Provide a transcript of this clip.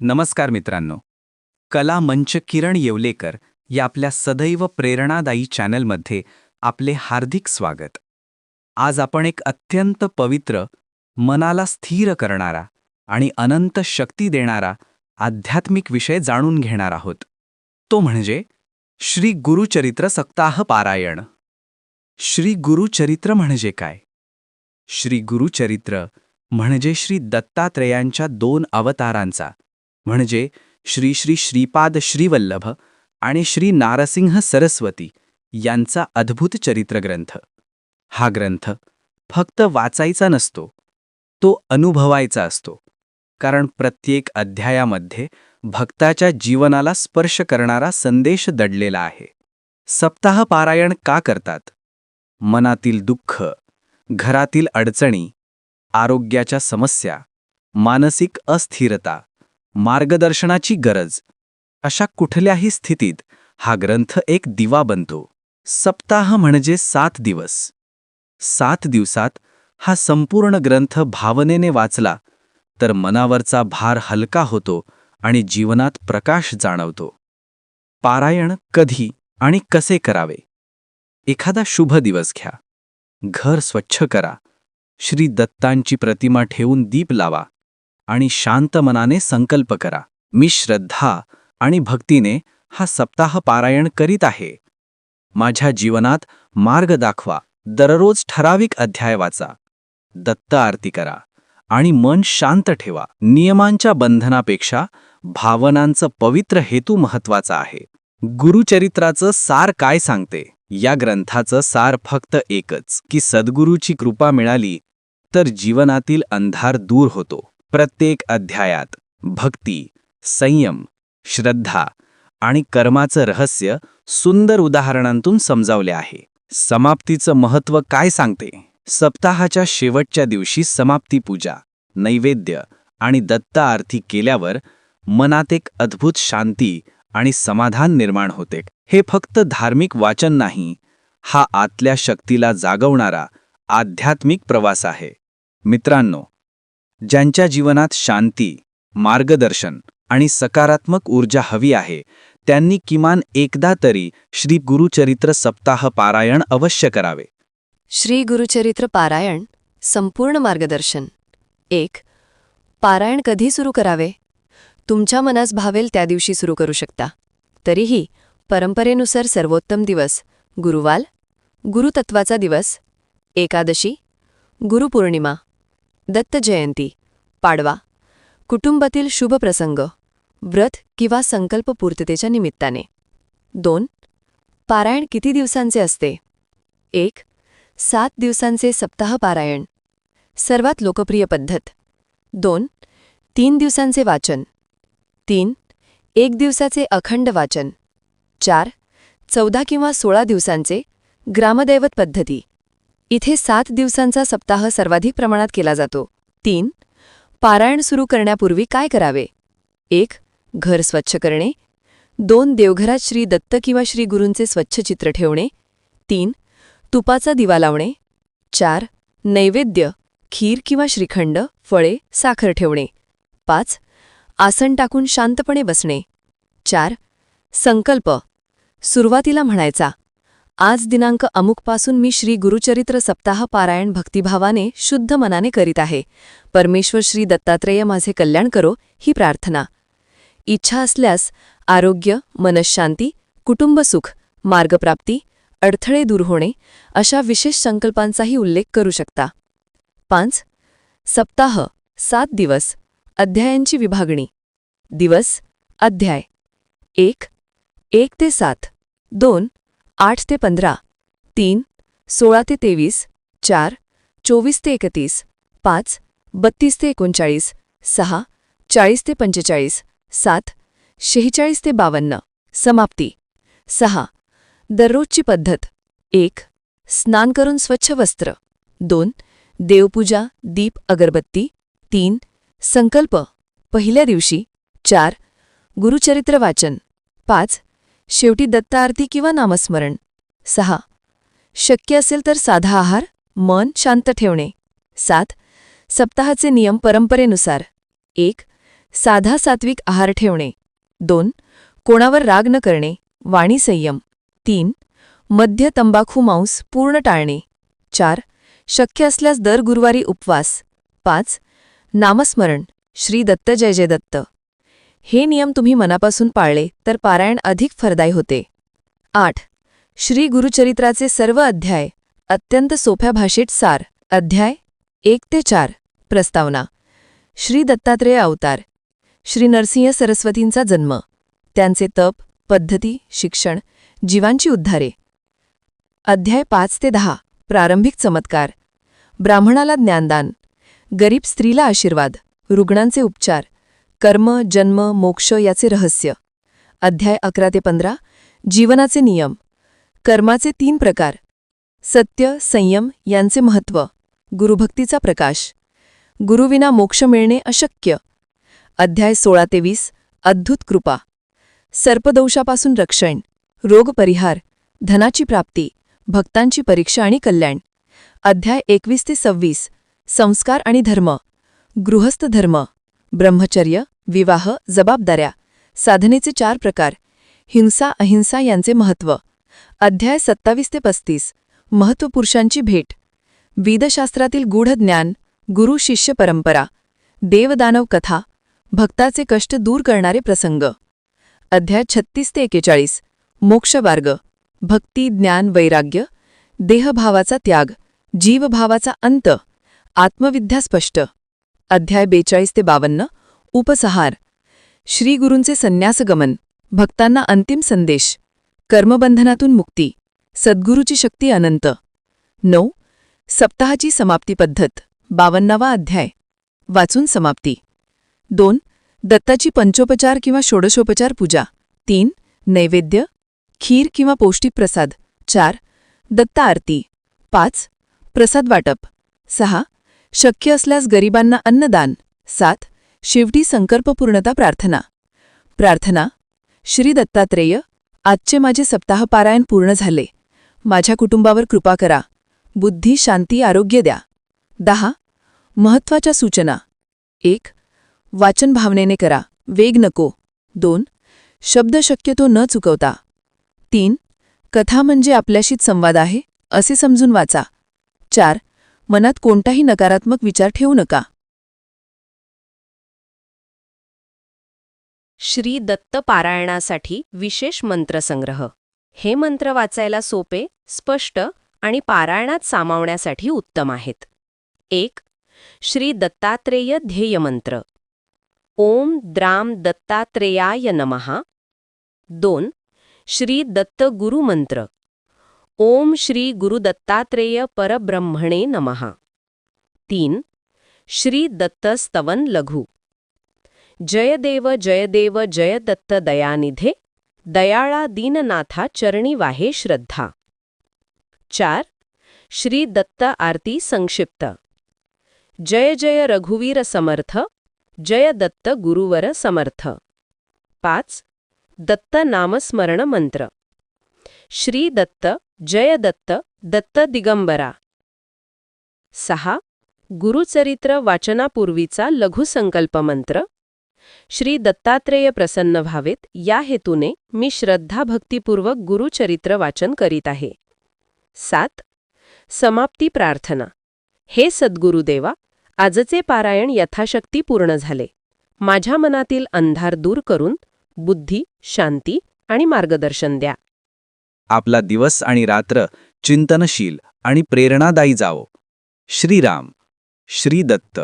नमस्कार मित्रांनो. कला मंच किरण येवलेकर या आपल्या सदैव प्रेरणादायी चॅनलमध्ये आपले हार्दिक स्वागत. आज आपण एक अत्यंत पवित्र मनाला स्थिर करणारा आणि अनंत शक्ती देणारा आध्यात्मिक विषय जाणून घेणार आहोत. तो म्हणजे श्री गुरुचरित्र सप्ताह पारायण. श्री गुरुचरित्र म्हणजे काय? श्री गुरुचरित्र म्हणजे श्री दत्तात्रेयांच्या दोन अवतारांचा म्हणजे श्री श्री श्रीपाद श्रीवल्लभ आणि श्री नारसिंह सरस्वती यांचा अद्भुत चरित्रग्रंथ. हा ग्रंथ फक्त वाचायचा नसतो तो अनुभवायचा असतो कारण प्रत्येक अध्यायामध्ये भक्ताच्या जीवनाला स्पर्श करणारा संदेश दडलेला आहे. सप्ताह पारायण का करतात? मनातील दुःख घरातील अडचणी आरोग्याच्या समस्या मानसिक अस्थिरता मार्गदर्शनाची गरज. अशा कुठल्याही स्थितीत हा ग्रंथ एक दिवा बनतो. सप्ताह म्हणजे सात दिवस. सात दिवसात हा संपूर्ण ग्रंथ भावनेने वाचला तर मनावरचा भार हलका होतो आणि जीवनात प्रकाश जाणवतो. पारायण कधी आणि कसे करावे? एखादा शुभ दिवस घ्या. घर स्वच्छ करा. श्री दत्तांची प्रतिमा ठेवून दीप लावा. आणि शांत मनाने संकल्प करा. मी श्रद्धा आणि भक्तीने हा सप्ताह पारायण करीत आहे. माझ्या जीवनात मार्ग दाखवा. दररोज ठराविक अध्याय वाचा. दत्त आरती करा आणि मन शांत ठेवा. नियमांच्या बंधनापेक्षा भावनांचं पवित्र हेतू महत्त्वाचा आहे. गुरुचरित्राचं सार काय सांगते? या ग्रंथाचं सार फक्त एकच की सद्गुरूची कृपा मिळाली तर जीवनातील अंधार दूर होतो. प्रत्येक अध्यायात भक्ती संयम श्रद्धा आणि कर्माचं रहस्य सुंदर उदाहरणांतून समजावले आहे. समाप्तीचं महत्त्व काय सांगते? सप्ताहाच्या शेवटच्या दिवशी समाप्ती पूजा नैवेद्य आणि दत्ता आरती केल्यावर मनात एक अद्भुत शांती आणि समाधान निर्माण होते. हे फक्त धार्मिक वाचन नाही हा आतल्या शक्तीला जागवणारा आध्यात्मिक प्रवास आहे. मित्रांनो ज्यांच्या जीवनात शांती मार्गदर्शन आणि सकारात्मक ऊर्जा हवी आहे त्यांनी किमान एकदा तरी श्री गुरुचरित्र सप्ताह पारायण अवश्य करावे. श्री गुरुचरित्र पारायण संपूर्ण मार्गदर्शन. एक पारायण कधी सुरू करावे? तुमच्या मनास भावेल त्या दिवशी सुरू करू शकता. तरीही परंपरेनुसार सर्वोत्तम दिवस गुरुवाल गुरुतत्वाचा दिवस एकादशी गुरुपौर्णिमा. दत्त जयंती पाडवा. कुटुंबातील शुभ प्रसंग. व्रत किंवा संकल्प पूर्ततेच्या निमित्ताने. दोन. पारायण किती दिवसांचे असते? एक. सात दिवसांचे सप्ताह पारायण. सर्वात लोकप्रिय पद्धत. दोन. तीन दिवसांचे वाचन. तीन. एक दिवसाचे अखंड वाचन. चार. चौदा किंवा सोळा दिवसांचे ग्रामदैवत पद्धती. इथे सात दिवसांचा सप्ताह सर्वाधिक प्रमाणात केला जातो. तीन पारायण सुरू करण्यापूर्वी काय करावे? एक घर स्वच्छ करणे. दोन देवघरात श्री दत्त किंवा श्री गुरूंचे स्वच्छ चित्र ठेवणे. तीन तुपाचा दिवा लावणे. चार नैवेद्य खीर किंवा श्रीखंड फळे साखर ठेवणे. पाच आसन टाकून शांतपणे बसणे. चार संकल्प. सुरुवातीला म्हणायचा आज दिनांक अमुकपासून मी श्री गुरुचरित्र सप्ताह पारायण भक्तिभावाने शुद्ध मनाने करीत आहे. परमेश्वर श्री दत्तात्रेय माझे कल्याण करो ही प्रार्थना. इच्छा असल्यास आरोग्य मनशांती कुटुंबसुख मार्गप्राप्ती अडथळे दूर होणे अशा विशेष संकल्पांचाही उल्लेख करू शकता. पाच. सप्ताह सात दिवस अध्यायांची विभागणी. दिवस अध्याय. एक एक ते सात. दोन आठ ते पंधरा तीन सोळा ते तेवीस चार चोवीस ते एकतीस पाच बत्तीस ते एकोणचाळीस सहा चाळीस ते पंचेचाळीस सात शेहेचाळीस ते बावन्न. समाप्ती. सहा. दररोजची पद्धत. एक. स्नान करून स्वच्छ वस्त्र. दोन. देवपूजा दीप अगरबत्ती. तीन. संकल्प. पहिल्या दिवशी. चार. गुरुचरित्र वाचन. पाच. शेवटी दत्त आरती किंवा नामस्मरण. सहा. शक्य असेल तर साधा आहार मन शांत ठेवणे. सात. सप्ताहाचे नियम परंपरेनुसार. एक. साधा सात्विक आहार ठेवणे. दोन. कोणावर राग न करणे. वाणी संयम. तीन. मध्य तंबाखू मांस पूर्ण टाळणे. चार. शक्य असल्यास दर गुरुवारी उपवास. पाच. नामस्मरण. श्री दत्त जय जय दत्त. हे नियम तुम्ही मनापासून पाळले तर पारायण अधिक फरदायी होते. आठ. श्री गुरुचरित्राचे सर्व अध्याय अत्यंत सोप्या भाषेत सार अध्याय एक ते चार प्रस्तावना. श्री दत्तात्रेय अवतार श्री नरसिंह सरस्वतींचा जन्म त्यांचे तप पद्धती शिक्षण जीवांची उद्धारे. अध्याय पाच ते दहा प्रारंभिक चमत्कार. ब्राह्मणाला ज्ञानदान गरीब स्त्रीला आशीर्वाद रुग्णांचे उपचार कर्म जन्म मोक्ष याचे रहस्य. अध्याय अकरा ते पंधरा. जीवनाचे नियम. कर्माचे तीन प्रकार. सत्य संयम यांचे महत्त्व गुरुभक्तीचा प्रकाश. गुरुविना मोक्ष मिळणे अशक्य. अध्याय सोळा ते वीस. अद्भुत कृपा. सर्पदोषापासून रक्षण. रोग परिहार. धनाची प्राप्ती. भक्तांची परीक्षा आणि कल्याण. अध्याय एकवीस ते सव्वीस. संस्कार आणि धर्म. गृहस्थ धर्म. ब्रह्मचर्य विवाह जबाबदाऱ्या साधनेचे चार प्रकार हिंसा अहिंसा यांचे महत्त्व. अध्याय सत्तावीस ते पस्तीस. महत्त्वपुरुषांची भेट. वेदशास्त्रातील गूढ ज्ञान गुरु शिष्य परंपरा देवदानव कथा भक्ताचे कष्ट दूर करणारे प्रसंग. अध्याय छत्तीस ते एकेचाळीस. मोक्षमार्ग. भक्ती ज्ञान वैराग्य देहभावाचा त्याग जीवभावाचा अंत. आत्मविद्या स्पष्ट. अध्याय बेचाळीस ते बावन्न. उपसहार. श्रीगुरूंचे संन्यासगमन भक्तांना अंतिम संदेश. कर्मबंधनातून मुक्ती. सद्गुरूची शक्ती अनंत. नऊ. सप्ताहाची समाप्ती पद्धत. बावन्नावा अध्याय. वाचून समाप्ती. दोन. दत्ताची पंचोपचार किंवा षोडशोपचार पूजा. तीन. नैवेद्य. खीर किंवा पौष्टिक प्रसाद. चार. दत्ता आरती पाच. प्रसाद वाटप. सहा. शक्य असल्यास गरिबांना अन्नदान. सात शेवटी संकल्पपूर्णता प्रार्थना. प्रार्थना श्री दत्तात्रेय आजचे माझे सप्ताहपारायण पूर्ण झाले. माझ्या कुटुंबावर कृपा करा. बुद्धी शांती आरोग्य द्या. दहा महत्त्वाच्या सूचना. एक वाचन भावनेने करा. वेग नको. दोन शब्द शक्यतो न चुकवता. तीन कथा म्हणजे आपल्याशीच संवाद आहे असे समजून वाचा. चार मनात कोणताही नकारात्मक विचार ठेवू नका. श्री दत्त पारायणासाठी विशेष मंत्रसंग्रह. हे मंत्र वाचायला सोपे स्पष्ट आणि पारायणात सामावण्यासाठी उत्तम आहेत. एक श्री दत्तात्रेय ध्येय मंत्र. ओम द्राम दत्तात्रेयाय नमहा दोन श्री दत्त गुरुमंत्र ओम श्री गुरुदत्तात्रेय परब्रह्मणे नमहा तीन श्री दत्तस्तवन लघु. जयदेव जयदेव जय दत्त दयानिधे. दयाळा दीननाथा चरणी वाहे श्रद्धा. चार श्री दत्त आरती संक्षिप्त. जय जय रघुवीर समर्थ जय दत्त गुरुवर समर्थ. पाच दत्त नामस्मरण मंत्र. श्री दत्त जय दत्त दत्त दिगंबरा. सहा. गुरुचरित्र वाचनापूर्वीचा लघुसंकल्प मंत्र श्री दत्तात्रेय प्रसन्न व्हावेत या हेतूने मी श्रद्धाभक्तिपूर्वक गुरुचरित्र वाचन करीत आहे. सात. समाप्ती प्रार्थना. हे सद्गुरुदेवा आजचे पारायण यथाशक्ती पूर्ण झाले. माझ्या मनातील अंधार दूर करून बुद्धी शांती आणि मार्गदर्शन द्या. आपला दिवस आणि रात्र चिंतनशील आणि प्रेरणादायी जावो. श्रीराम. श्री दत्त